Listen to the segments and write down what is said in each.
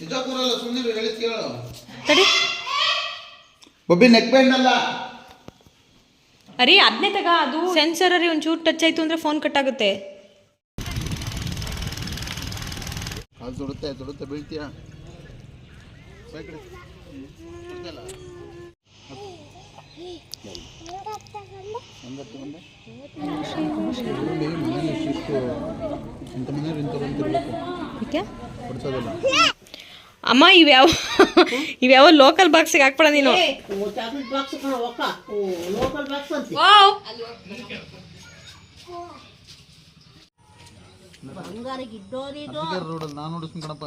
ನಿಜ ಕೂರಲ್ಲ ಸುಮ್ಮನೆ ಹೇಳಿ ಕೇಳು ತಡಿ. ಬೊಬ್ಬಿ ನೆಕ್ ಬ್ಯಾಂಡ್ ಅಲ್ಲ. ಅರಿ ಅದನ್ನೇ ತಗ ಅದು ಸೆನ್ಸರ್ ಅರಿ ಒಂಚೂರು ಟಚ್ ಆಯ್ತು ಅಂದ್ರೆ ಫೋನ್ ಕಟ್ ಆಗುತ್ತೆ. ಕಾಲು ಸುಡುತ್ತೆ ಸುಡುತ್ತೆ ಬೀಳ್ತೀಯ? ಇಂಥ ಮನೆಯವ್ರು ಇಂಥವ್ರು ಅಂತ ಕೊಡ್ಸೋದಿಲ್ಲ. ಅಮ್ಮ ಇವ್ಯಾವ ಇವ್ಯಾವ ಲೋಕಲ್ ಬಾಕ್ಸಿಗೆ ಹಾಕ್ಬೇಡ ನೀನು. ಬಂಗಾರಿಗೆ ಇದ್ದೋರಿದು. ನಾನು ನೋಡಿಸ್ಕೊಂಡು ಕಣಪ್ಪ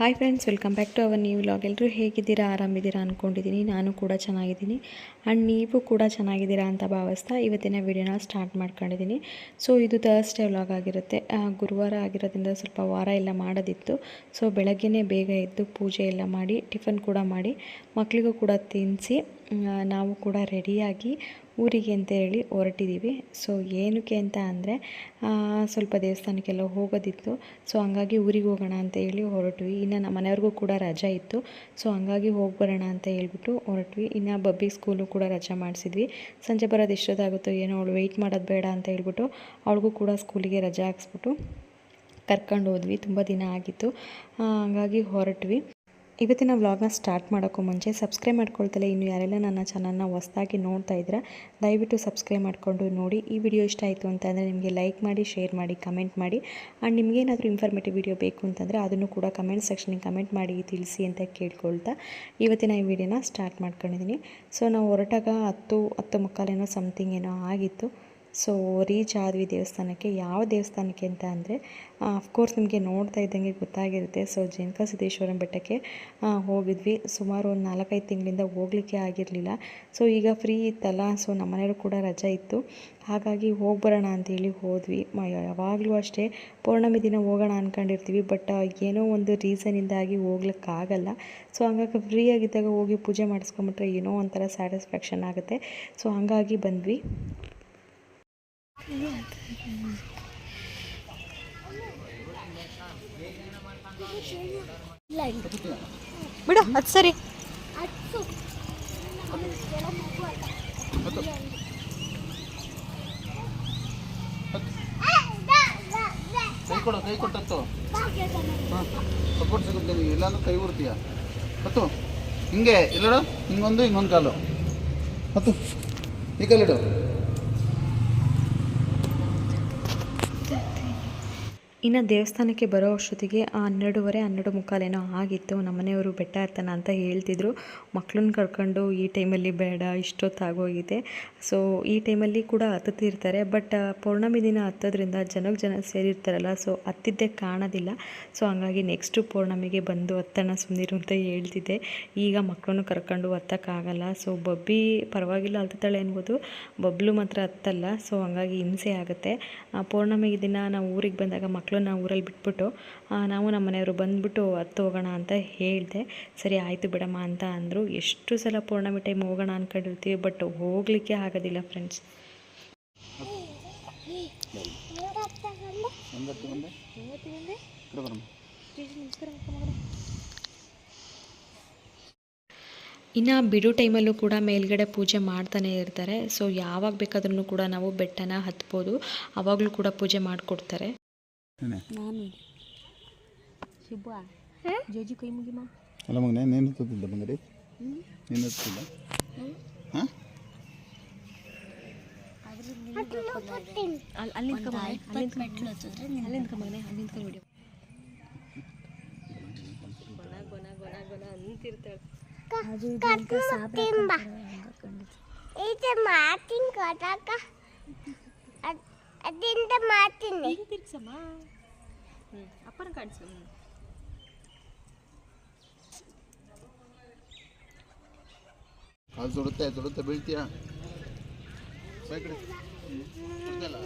hi friends welcome back to our new vlog ಎಲ್ಲರೂ ಹೇಗಿದ್ದೀರಾ? ಆರಾಮಿದ್ದೀರಾ ಅಂದ್ಕೊಂಡಿದ್ದೀನಿ ನಾನು ಕೂಡ ಚೆನ್ನಾಗಿದ್ದೀನಿ. ಆ್ಯಂಡ್ ನೀವು ಕೂಡ ಚೆನ್ನಾಗಿದ್ದೀರಾ ಅಂತ ಭಾವಿಸ್ತಾ ಇವತ್ತಿನ ವಿಡಿಯೋನ ಸ್ಟಾರ್ಟ್ ಮಾಡ್ಕೊಂಡಿದ್ದೀನಿ. ಸೊ ಇದು ಥರ್ಸ್ಡೇ ವ್ಲಾಗ್ ಆಗಿರುತ್ತೆ. ಗುರುವಾರ ಆಗಿರೋದ್ರಿಂದ ಸ್ವಲ್ಪ ವಾರ ಎಲ್ಲ ಮಾಡೋದಿತ್ತು. ಸೊ ಬೆಳಗ್ಗೆನೇ ಬೇಗ ಎದ್ದು ಪೂಜೆ ಎಲ್ಲ ಮಾಡಿ, ಟಿಫನ್ ಕೂಡ ಮಾಡಿ ಮಕ್ಕಳಿಗೂ ಕೂಡ ತಿನ್ನಿಸಿ ನಾವು ಕೂಡ ರೆಡಿಯಾಗಿ ಊರಿಗೆ ಅಂತ ಹೇಳಿ ಹೊರಟಿದ್ದೀವಿ. ಸೊ ಏನಕ್ಕೆ ಅಂತ ಅಂದರೆ ಸ್ವಲ್ಪ ದೇವಸ್ಥಾನಕ್ಕೆಲ್ಲ ಹೋಗೋದಿತ್ತು. ಸೊ ಹಂಗಾಗಿ ಊರಿಗೆ ಹೋಗೋಣ ಅಂತ ಹೇಳಿ ಹೊರಟ್ವಿ. ಇನ್ನು ನಮ್ಮ ಮನೆಯವ್ರಿಗೂ ಕೂಡ ರಜೆ ಇತ್ತು. ಸೊ ಹಂಗಾಗಿ ಹೋಗಿ ಬರೋಣ ಅಂತ ಹೇಳ್ಬಿಟ್ಟು ಹೊರಟ್ವಿ. ಇನ್ನು ಬಬ್ಬಿ ಸ್ಕೂಲು ಕೂಡ ರಜೆ ಮಾಡಿಸಿದ್ವಿ. ಸಂಜೆ ಬರೋದು ಎಷ್ಟೊತ್ತಾಗುತ್ತೋ ಏನೋ ಅವಳು ವೆಯ್ಟ್ ಮಾಡೋದು ಬೇಡ ಅಂತ ಹೇಳ್ಬಿಟ್ಟು ಅವಳಿಗೂ ಕೂಡ ಸ್ಕೂಲಿಗೆ ರಜೆ ಹಾಕ್ಸ್ಬಿಟ್ಟು ಕರ್ಕೊಂಡು ಹೋದ್ವಿ. ತುಂಬ ದಿನ ಆಗಿತ್ತು. ಹಂಗಾಗಿ ಹೊರಟ್ವಿ. ಇವತ್ತಿನ ವ್ಲಾಗ್ನ ಸ್ಟಾರ್ಟ್ ಮಾಡೋಕ್ಕೂ ಮುಂಚೆ ಸಬ್ಸ್ಕ್ರೈಬ್ ಮಾಡ್ಕೊಳ್ತಲೇ ಇನ್ನು ಯಾರೆಲ್ಲ ನನ್ನ ಚಾನಲ್ನ ಹೊಸದಾಗಿ ನೋಡ್ತಾ ಇದ್ದೀರಾ, ದಯವಿಟ್ಟು ಸಬ್ಸ್ಕ್ರೈಬ್ ಮಾಡಿಕೊಂಡು ನೋಡಿ. ಈ ವಿಡಿಯೋ ಇಷ್ಟ ಆಯಿತು ಅಂತಂದರೆ ನಿಮಗೆ ಲೈಕ್ ಮಾಡಿ, ಶೇರ್ ಮಾಡಿ, ಕಮೆಂಟ್ ಮಾಡಿ. ಆ್ಯಂಡ್ ನಿಮಗೇನಾದರೂ ಇನ್ಫಾರ್ಮೇಟಿವ್ ವಿಡಿಯೋ ಬೇಕು ಅಂತಂದರೆ ಅದನ್ನು ಕೂಡ ಕಮೆಂಟ್ ಸೆಕ್ಷನಿಗೆ ಕಮೆಂಟ್ ಮಾಡಿ ತಿಳಿಸಿ ಅಂತ ಕೇಳ್ಕೊಳ್ತಾ ಇವತ್ತಿನ ಈ ವಿಡಿಯೋನ ಸ್ಟಾರ್ಟ್ ಮಾಡ್ಕೊಂಡಿದ್ದೀನಿ. ಸೊ ನಾವು ಹೊರಟಾಗ ಹತ್ತು ಹತ್ತು ಮುಕ್ಕಾಲೇನೋ ಸಮಥಿಂಗ್ ಏನೋ ಆಗಿತ್ತು. ಸೊ ರೀಚ್ ಆದ್ವಿ ದೇವಸ್ಥಾನಕ್ಕೆ ಯಾವ ದೇವಸ್ಥಾನಕ್ಕೆ ಅಂತ ಅಂದರೆ ಅಫ್ಕೋರ್ಸ್ ನಿಮಗೆ ನೋಡ್ತಾ ಇದ್ದಂಗೆ ಗೊತ್ತಾಗಿರುತ್ತೆ. ಸೊ ಜೇನ್ಕ ಸಿದ್ದೇಶ್ವರಂ ಬೆಟ್ಟಕ್ಕೆ ಹೋಗಿದ್ವಿ. ಸುಮಾರು ಒಂದು ನಾಲ್ಕೈದು ತಿಂಗಳಿಂದ ಹೋಗಲಿಕ್ಕೆ ಆಗಿರಲಿಲ್ಲ. ಸೊ ಈಗ ಫ್ರೀ ಇತ್ತಲ್ಲ. ಸೊ ನಮ್ಮನೆಯವರು ಕೂಡ ರಜೆ ಇತ್ತು. ಹಾಗಾಗಿ ಹೋಗಿ ಬರೋಣ ಅಂತೇಳಿ ಹೋದ್ವಿ. ಯಾವಾಗಲೂ ಅಷ್ಟೇ ಪೌರ್ಣಮಿ ದಿನ ಹೋಗೋಣ ಅಂದ್ಕೊಂಡಿರ್ತೀವಿ ಬಟ್ ಏನೋ ಒಂದು ರೀಸನಿಂದಾಗಿ ಹೋಗ್ಲಿಕ್ಕಾಗಲ್ಲ. ಸೊ ಹಂಗಾಗಿ ಫ್ರೀ ಆಗಿದ್ದಾಗ ಹೋಗಿ ಪೂಜೆ ಮಾಡಿಸ್ಕೊಂಬಿಟ್ರೆ ಏನೋ ಒಂಥರ ಸ್ಯಾಟಿಸ್ಫ್ಯಾಕ್ಷನ್ ಆಗುತ್ತೆ. ಸೊ ಹಂಗಾಗಿ ಬಂದ್ವಿ. ಬಿಡು, ಅದು ಸರಿ. ಕೈ ಕೊಡು, ಕೈ ಕೊಟ್ಟತ್ತು ಹಾಂ ಸಪೋರ್ಟ್ ಸಿಗುತ್ತೆ ನೀವು ಇಲ್ಲಾಂದ್ರೆ ಕೈ ಉರ್ತೀಯ. ಹತ್ತು ಹಿಂಗೆ ಇಲ್ಲಡು ಹಿಂಗೊಂದು ಹಿಂಗೊಂದು ಕಾಲು. ಹತ್ತು ಈ ಇನ್ನು ದೇವಸ್ಥಾನಕ್ಕೆ ಬರೋ ಅಷ್ಟೊತ್ತಿಗೆ ಆ ಹನ್ನೆರಡುವರೆ, ಹನ್ನೆರಡು ಮುಕ್ಕಾಲೇನೋ ಆಗಿತ್ತು. ನಮ್ಮನೆಯವರು ಬೆಟ್ಟ ಹತ್ತನ ಅಂತ ಹೇಳ್ತಿದ್ರು. ಮಕ್ಕಳನ್ನ ಕರ್ಕೊಂಡು ಈ ಟೈಮಲ್ಲಿ ಬೇಡ ಇಷ್ಟೊತ್ತಾಗೋಗಿದೆ ಸೊ ಈ ಟೈಮಲ್ಲಿ ಕೂಡ ಹತ್ತುತ್ತಿರ್ತಾರೆ. ಬಟ್ ಪೌರ್ಣಮಿ ದಿನ ಹತ್ತೋದ್ರಿಂದ ಜನಕ್ಕೆ ಜನ ಸೇರಿರ್ತಾರಲ್ಲ ಸೊ ಹತ್ತಿದ್ದೇ ಕಾಣೋದಿಲ್ಲ. ಸೊ ಹಂಗಾಗಿ ನೆಕ್ಸ್ಟು ಪೌರ್ಣಮಿಗೆ ಬಂದು ಹತ್ತಣ ಸುಂದಿರು ಅಂತ ಹೇಳ್ತಿದ್ದೆ. ಈಗ ಮಕ್ಕಳನ್ನು ಕರ್ಕೊಂಡು ಹತ್ತಕ್ಕಾಗಲ್ಲ. ಸೊ ಬಬ್ಬಿ ಪರವಾಗಿಲ್ಲ ಹತ್ತುತ್ತಾಳೆ ಅನ್ಬೋದು. ಬಬ್ಲು ಮಾತ್ರ ಹತ್ತಲ್ಲ. ಸೊ ಹಂಗಾಗಿ ಹಿಂಸೆ ಆಗುತ್ತೆ. ಪೌರ್ಣಮಿ ದಿನ ನಾವು ಊರಿಗೆ ಬಂದಾಗ ಮಕ್ಕಳನ್ನ ಊರಲ್ಲಿ ಬಿಟ್ಬಿಟ್ಟು ನಾವು ನಮ್ಮ ಮನೆಯವರು ಬಂದ್ಬಿಟ್ಟು ಹತ್ತು ಹೋಗೋಣ ಅಂತ ಹೇಳಿದೆ. ಸರಿ, ಆಯಿತು ಬಿಡಮ್ಮ ಅಂತ ಅಂದರು. ಎಷ್ಟು ಸಲ ಪೂರ್ಣಮಿ ಟೈಮ್ ಹೋಗೋಣ ಅಂದ್ಕೊಂಡಿರ್ತೀವಿ ಬಟ್ ಹೋಗಲಿಕ್ಕೆ ಆಗೋದಿಲ್ಲ ಫ್ರೆಂಡ್ಸ್ ಇನ್ನು ಬಿಡು ಟೈಮಲ್ಲೂ ಕೂಡ ಮೇಲ್ಗಡೆ ಪೂಜೆ ಮಾಡ್ತಾನೆ ಇರ್ತಾರೆ. ಸೊ ಯಾವಾಗ ಬೇಕಾದ್ರೂ ಕೂಡ ನಾವು ಬೆಟ್ಟನ ಹತ್ಬೋದು. ಆವಾಗಲೂ ಕೂಡ ಪೂಜೆ ಮಾಡಿಕೊಡ್ತಾರೆ. ನೀನೆ ಶಿಬ್ಬ ಜೋಜಿ ಕೈ ಮುಗಿಮ ಅಲ್ಲ ಮಗನೇ ನೀನು ಹತ್ತುತ್ತಿದ್ದ ಬಂಗಡಿ ನೀನು ಹತ್ತಿಲ್ಲ ಹಾಂ ಅಲ್ಲಿಂದ ಅಲ್ಲಿಂದ ಮಗನೆ ಅಲ್ಲಿಂದ ವಿಡಿಯೋ ಇದು ಮಾಡ್ತೀನಿ ಕೊಡಕ ಅದಿಂದ ಮಾಡ್ತೀನಿ ಅಪ್ಪನ ಕಾಣಿಸು ಕಾಲು ಸುಡುತ್ತೆ ಸುಡುತ್ತೆ ಬೀಳ್ತೀಯ ಬಾ ಈ ಕಡೆ. ಸುಡ್ತಲ್ಲ?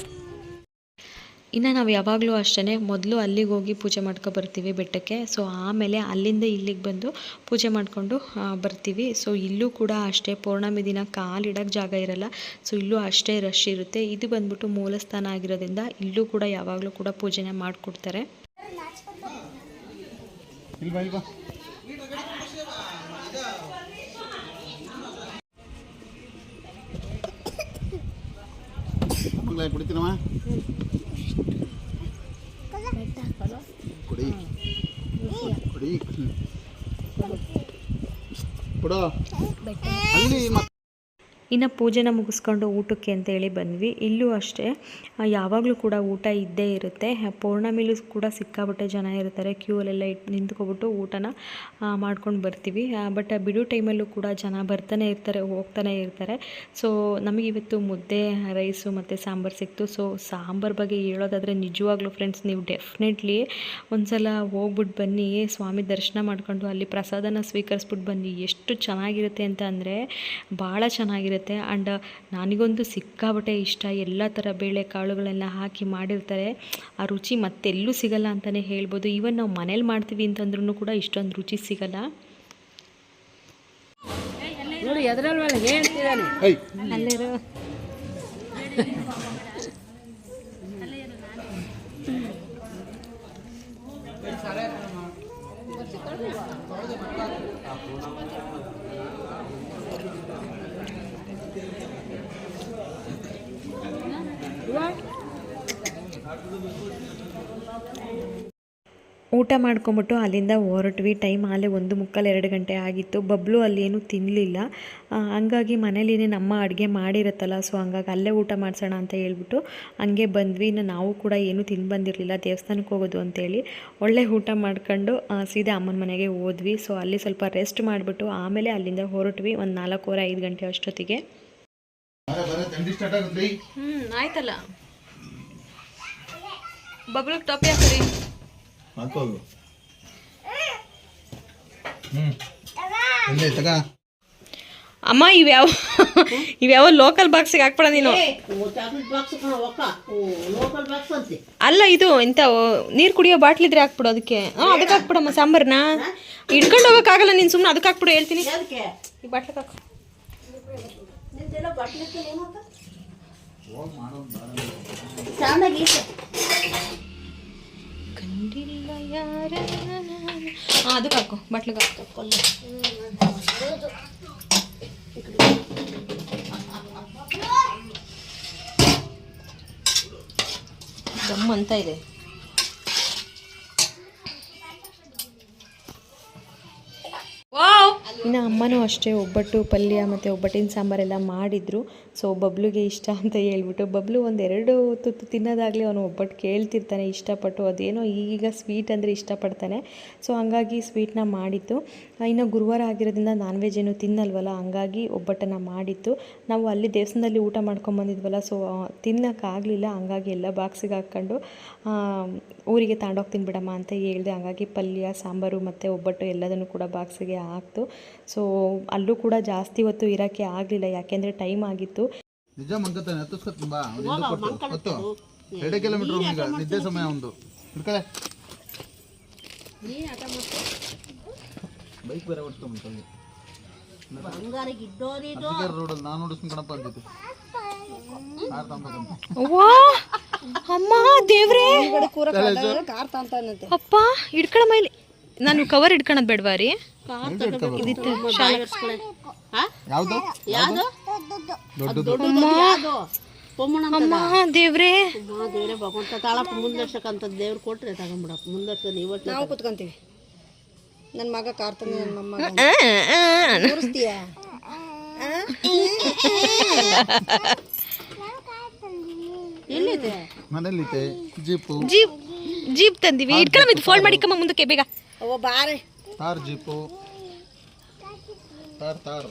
ಇನ್ನು ನಾವು ಯಾವಾಗಲೂ ಅಷ್ಟೇ ಮೊದಲು ಅಲ್ಲಿಗೆ ಹೋಗಿ ಪೂಜೆ ಮಾಡ್ಕೊ ಬರ್ತೀವಿ ಬೆಟ್ಟಕ್ಕೆ. ಸೊ ಆಮೇಲೆ ಅಲ್ಲಿಂದ ಇಲ್ಲಿಗೆ ಬಂದು ಪೂಜೆ ಮಾಡಿಕೊಂಡು ಬರ್ತೀವಿ. ಸೊ ಇಲ್ಲೂ ಕೂಡ ಅಷ್ಟೇ ಪೌರ್ಣಮಿ ದಿನ ಕಾಲಿಡೋಕ್ಕೆ ಜಾಗ ಇರಲ್ಲ. ಸೊ ಇಲ್ಲೂ ಅಷ್ಟೇ ರಶ್ ಇರುತ್ತೆ. ಇದು ಬಂದ್ಬಿಟ್ಟು ಮೂಲಸ್ಥಾನ ಆಗಿರೋದ್ರಿಂದ ಇಲ್ಲೂ ಕೂಡ ಯಾವಾಗಲೂ ಕೂಡ ಪೂಜೆನ ಮಾಡಿಕೊಡ್ತಾರೆ. ಕುಡಿತೀನಮ್ಮ? ಕುಡಿ ಕುಡಿ ಹ್ಮ್. ಕೊಡು ಅಲ್ಲಿ ಮತ್ತೆ ಇನ್ನು ಪೂಜೆನ ಮುಗಿಸ್ಕೊಂಡು ಊಟಕ್ಕೆ ಅಂತೇಳಿ ಬಂದ್ವಿ. ಇಲ್ಲೂ ಅಷ್ಟೇ ಯಾವಾಗಲೂ ಕೂಡ ಊಟ ಇದ್ದೇ ಇರುತ್ತೆ. ಪೌರ್ಣಮಿಲೂ ಕೂಡ ಸಿಕ್ಕಾಬಟ್ಟೆ ಜನ ಇರ್ತಾರೆ. ಕ್ಯೂ ಅಲ್ಲೆಲ್ಲ ಇಟ್ಟು ನಿಂತ್ಕೊಬಿಟ್ಟು ಊಟನ ಮಾಡ್ಕೊಂಡು ಬರ್ತೀವಿ. ಬಟ್ ಬಿಡೋ ಟೈಮಲ್ಲೂ ಕೂಡ ಜನ ಬರ್ತಾನೆ ಇರ್ತಾರೆ, ಹೋಗ್ತಾನೆ ಇರ್ತಾರೆ. ಸೊ ನಮಗೆ ಇವತ್ತು ಮುದ್ದೆ ರೈಸು ಮತ್ತು ಸಾಂಬಾರು ಸಿಕ್ತು. ಸೊ ಸಾಂಬಾರು ಬಗ್ಗೆ ಹೇಳೋದಾದರೆ ನಿಜವಾಗ್ಲೂ ಫ್ರೆಂಡ್ಸ್ ನೀವು ಡೆಫಿನೆಟ್ಲಿ ಒಂದ್ಸಲ ಹೋಗ್ಬಿಟ್ಟು ಬನ್ನಿ. ಸ್ವಾಮಿ ದರ್ಶನ ಮಾಡ್ಕೊಂಡು ಅಲ್ಲಿ ಪ್ರಸಾದನ ಸ್ವೀಕರಿಸ್ಬಿಟ್ಟು ಬನ್ನಿ. ಎಷ್ಟು ಚೆನ್ನಾಗಿರುತ್ತೆ ಅಂತ ಅಂದರೆ, ಭಾಳ ಚೆನ್ನಾಗಿರುತ್ತೆ. ಆ್ಯಂಡ್ ನನಗೊಂದು ಸಿಕ್ಕಾಬಟ್ಟೆ ಇಷ್ಟ. ಎಲ್ಲ ಥರ ಬೇಳೆ ಕಾಳುಗಳನ್ನು ಹಾಕಿ ಮಾಡಿರ್ತಾರೆ. ಆ ರುಚಿ ಮತ್ತೆಲ್ಲೂ ಸಿಗಲ್ಲ ಅಂತಲೇ ಹೇಳ್ಬೋದು. ಈವನ್ ನಾವು ಮನೇಲಿ ಮಾಡ್ತೀವಿ ಅಂತಂದ್ರೂ ಕೂಡ ಇಷ್ಟೊಂದು ರುಚಿ ಸಿಗಲ್ಲ. ನೋಡಿ ಅಲ್ಲಿರೋ. ಊಟ ಮಾಡ್ಕೊಂಬಿಟ್ಟು ಅಲ್ಲಿಂದ ಹೊರಟ್ವಿ. ಟೈಮ್ ಆಲೇ ಒಂದು ಮುಕ್ಕಾಲು ಎರಡು ಗಂಟೆ ಆಗಿತ್ತು. ಬಬ್ಲು ಅಲ್ಲಿ ಏನು ತಿನ್ನಲಿಲ್ಲ ಹಂಗಾಗಿ ಮನೇಲಿನೇ ನಮ್ಮ ಅಡುಗೆ ಮಾಡಿರುತ್ತಲ್ಲ, ಸೊ ಹಂಗಾಗಿ ಅಲ್ಲೇ ಊಟ ಮಾಡಿಸೋಣ ಅಂತ ಹೇಳ್ಬಿಟ್ಟು ಹಂಗೆ ಬಂದ್ವಿ. ಇನ್ನು ನಾವು ಕೂಡ ಏನು ತಿಂದು ಬಂದಿರಲಿಲ್ಲ. ದೇವಸ್ಥಾನಕ್ಕೆ ಹೋಗೋದು ಅಂತೇಳಿ ಒಳ್ಳೆ ಊಟ ಮಾಡ್ಕೊಂಡು ಸೀದಾ ಅಮ್ಮನ ಮನೆಗೆ ಹೋದ್ವಿ. ಸೊ ಅಲ್ಲಿ ಸ್ವಲ್ಪ ರೆಸ್ಟ್ ಮಾಡಿಬಿಟ್ಟು ಆಮೇಲೆ ಅಲ್ಲಿಂದ ಹೊರಟ್ವಿ ಒಂದು ನಾಲ್ಕೂವರೆ ಐದು ಗಂಟೆ ಅಷ್ಟೊತ್ತಿಗೆ. ಹ್ಞೂ ಆಯ್ತಲ್ಲ. ಬಬ್ಲಿಗೆ ಟೋಪಿ ಹಾಕ್ರಿ ಹಾಕೋದು ಹ್ಞೂ ತಗ. ಅಮ್ಮ ಇವ್ಯಾವ ಇವ್ಯಾವ ಲೋಕಲ್ ಬಾಕ್ಸಿಗೆ ಹಾಕ್ಬೇಡ ನೀನು. ಚಾಕ್ಲೇಟ್ ಬಾಕ್ಸ್ ಕಣ ಒಕ್ಕ ಓ ಲೋಕಲ್ ಬಾಕ್ಸ್ ಅಂತೆ. ಅಲ್ಲ ಇದು ಎಂತ ನೀರು ಕುಡಿಯೋ ಬಾಟ್ಲಿದ್ರೆ ಹಾಕ್ಬಿಡು ಅದಕ್ಕೆ. ಹಾಂ ಅದಕ್ಕೆ ಹಾಕ್ಬಿಡಮ್ಮ ಸಾಂಬಾರನ್ನ ಹಿಡ್ಕೊಂಡು ಹೋಗೋಕ್ಕಾಗಲ್ಲ ನೀನು ಸುಮ್ಮನೆ ಅದಕ್ಕೆ ಹಾಕ್ಬಿಡು ಹೇಳ್ತೀನಿ. ಈ ಬಾಟ್ಲಿಗೆ ಹಾಕು. ಕಂಡಿಲ್ಲ ಯಾರ ಹಾಂ ಅದಕ್ಕೆ ಹಾಕು ಬಟ್ಲಿಗೆ ಹಾಕು ಗಮ್ ಅಂತ ಇದೆ. ಇನ್ನು ಅಮ್ಮನೂ ಅಷ್ಟೇ ಒಬ್ಬಟ್ಟು ಪಲ್ಯ ಮತ್ತು ಒಬ್ಬಟ್ಟಿನ ಸಾಂಬಾರೆಲ್ಲ ಮಾಡಿದರು. ಸೊ ಬಬ್ಲುಗೆ ಇಷ್ಟ ಅಂತ ಹೇಳ್ಬಿಟ್ಟು, ಬಬ್ಲು ಒಂದೆರಡು ತುತ್ತು ತಿನ್ನೋದಾಗಲಿ ಅವನು ಒಬ್ಬಟ್ಟು ಕೇಳ್ತಿರ್ತಾನೆ ಇಷ್ಟಪಟ್ಟು, ಅದೇನೋ ಈಗೀಗ ಸ್ವೀಟ್ ಅಂದರೆ ಇಷ್ಟಪಡ್ತಾನೆ. ಸೊ ಹಂಗಾಗಿ ಸ್ವೀಟ್ನ ಮಾಡಿತ್ತು. ಇನ್ನು ಗುರುವಾರ ಆಗಿರೋದ್ರಿಂದ ನಾನ್ ವೆಜ್ ಏನು ತಿನ್ನಲ್ವಲ್ಲ, ಹಂಗಾಗಿ ಒಬ್ಬಟ್ಟನ್ನು ಮಾಡಿತ್ತು. ನಾವು ಅಲ್ಲಿ ದೇವಸ್ಥಾನದಲ್ಲಿ ಊಟ ಮಾಡ್ಕೊಂಬಂದಿದ್ವಲ್ಲ ಸೊ ತಿನ್ನೋಕ್ಕಾಗಲಿಲ್ಲ, ಹಂಗಾಗಿ ಎಲ್ಲ ಬಾಕ್ಸಿಗೆ ಹಾಕ್ಕೊಂಡು ಊರಿಗೆ ತಗೊಂಡೋಗ್ತೀನಿ ಬಿಡಮ್ಮ ಅಂತ ಹೇಳಿದೆ. ಹಂಗಾಗಿ ಪಲ್ಯ, ಸಾಂಬಾರು ಮತ್ತು ಒಬ್ಬಟ್ಟು ಎಲ್ಲದನ್ನು ಕೂಡ ಬಾಕ್ಸಿಗೆ ಹಾಕ್ತು. ಸೊ ಅಲ್ಲೂ ಕೂಡ ಜಾಸ್ತಿ ಹೊತ್ತು ಇರೋಕ್ಕೆ ಆಗಲಿಲ್ಲ, ಯಾಕೆಂದರೆ ಟೈಮ್ ಆಗಿತ್ತು. ನಿಜ ಮಂಕತಾನೆ ಹತ್ತಿಸ್ಕೊತೀನಿ ಬಾ ಕೊಟ್ಟು ಹತ್ತು. ಎರಡೇ ಕಿಲೋಮೀಟರ್ ಈಗ ನಿದ್ದೆ ಸಮಯ ಒಂದು ಹಿಡ್ಕಳೆ. ಬೈಕ್ ಬೇರೆ ಅತ್ತಿಗೆ ರೋಡಲ್ಲಿ ನಾನು. ಓಡಿಸ್ಕೊಂಡು ಕಣಪ್ಪ ಅಂತಿದ್ದೆ. ಕಾರ್ ತಾಂತ ವಾ ಅಮ್ಮ ದೇವ್ರೇ. ಅಪ್ಪ ಹಿಡ್ಕೊಳ ಮೈಲಿ. ನಾನು ಕವರ್ ಹಿಡ್ಕೊಳದ್ ಬೇಡವಾ ರೀ? ದೇವ್ರೇ. ದೇವ್ರೆ ಭಗವಂತ ತಾಳಪ್ಪ ಮುಂದರ್ಸಕ್ಕಂತ ದೇವ್ರು ಕೊಟ್ರೆ ತಗೊಂಬಿಡಪ್ಪ. ಮುಂದರ್ಸೋದು ಇವತ್ತು ನಾವು ಕುತ್ಕೊಂತೀವಿ. ನನ್ನ ಮಗ ಕಾರ್ತಾನೆ ನನ್ನ ಮೊಮ್ಮ ತೋರಿಸ್ತೀಯ? ಎಲ್ಲಿದೆ? ಜೀಪು. ಜೀಪ್ ಜೀಪ್ ತಂದಿವಿ. ಇಟ್ಕೊಂಡ್ ಇದು ಫೋಲ್ಡ್ ಮಾಡಿಕಮ್ಮ ಮುಂದಕ್ಕೆ ಬೇಗ. ಓ ಬಾರೆ. ತಾರ್ ಜೀಪು. ತಾರ್ ತಾರ್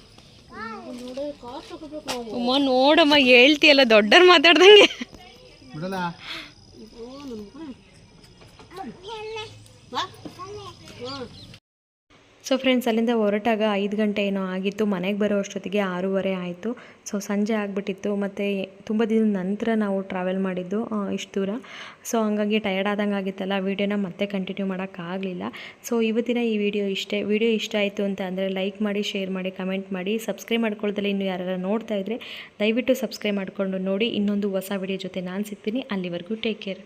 ಅಮ್ಮ ನೋಡಮ್ಮ ಹೇಳ್ತಿಯಲ್ಲ ದೊಡ್ಡರ್ ಮಾತಾಡ್ದಂಗೆ. ಬಿಡಲ್ಲ? ಸೊ ಫ್ರೆಂಡ್ಸ್ ಅಲ್ಲಿಂದ ಹೊರಟಾಗ ಐದು ಗಂಟೆ ಏನೋ ಆಗಿತ್ತು. ಮನೆಗೆ ಬರೋ ಅಷ್ಟೊತ್ತಿಗೆ ಆರೂವರೆ ಆಯಿತು. ಸೊ ಸಂಜೆ ಆಗಿಬಿಟ್ಟಿತ್ತು. ಮತ್ತು ತುಂಬ ದಿನದ ನಂತರ ನಾವು ಟ್ರಾವೆಲ್ ಮಾಡಿದ್ದು ಇಷ್ಟು ದೂರ. ಸೊ ಹಂಗಾಗಿ ಟಯರ್ಡ್ ಆದಂಗೆ ಆಗಿತ್ತಲ್ಲ. ವೀಡಿಯೋನ ಮತ್ತೆ ಕಂಟಿನ್ಯೂ ಮಾಡೋಕ್ಕಾಗಲಿಲ್ಲ ಸೊ ಇವತ್ತಿನ ಈ ವಿಡಿಯೋ ಇಷ್ಟೇ. ವಿಡಿಯೋ ಇಷ್ಟ ಆಯಿತು ಅಂತ ಅಂದರೆ ಲೈಕ್ ಮಾಡಿ ಶೇರ್ ಮಾಡಿ ಕಮೆಂಟ್ ಮಾಡಿ. ಸಬ್ಸ್ಕ್ರೈಬ್ ಮಾಡ್ಕೊಳ್ದಲ್ಲ ಇನ್ನು ಯಾರು ನೋಡ್ತಾ ಇದ್ದರೆ ದಯವಿಟ್ಟು ಸಬ್ಸ್ಕ್ರೈಬ್ ಮಾಡಿಕೊಂಡು ನೋಡಿ. ಇನ್ನೊಂದು ಹೊಸ ವಿಡಿಯೋ ಜೊತೆ ನಾನು ಸಿಗ್ತೀನಿ. ಅಲ್ಲಿವರೆಗೂ ಟೇಕ್ ಕೇರ್